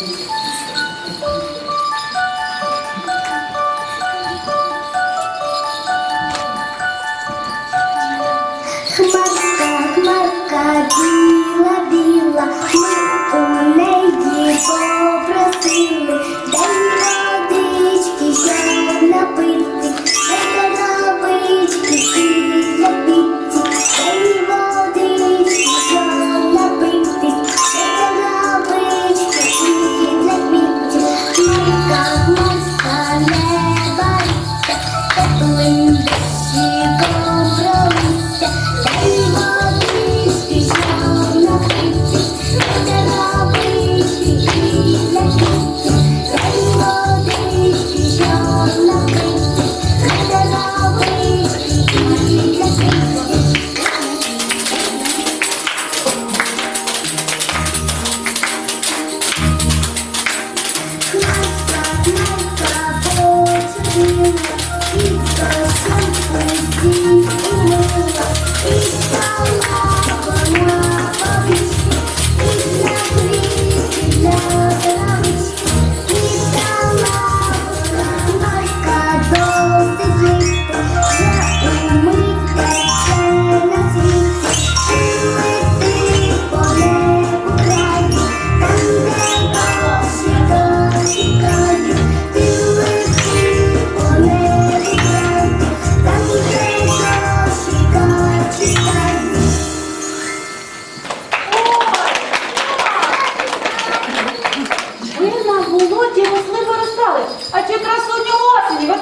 Música болоті росли виростали. А чи нього осені ви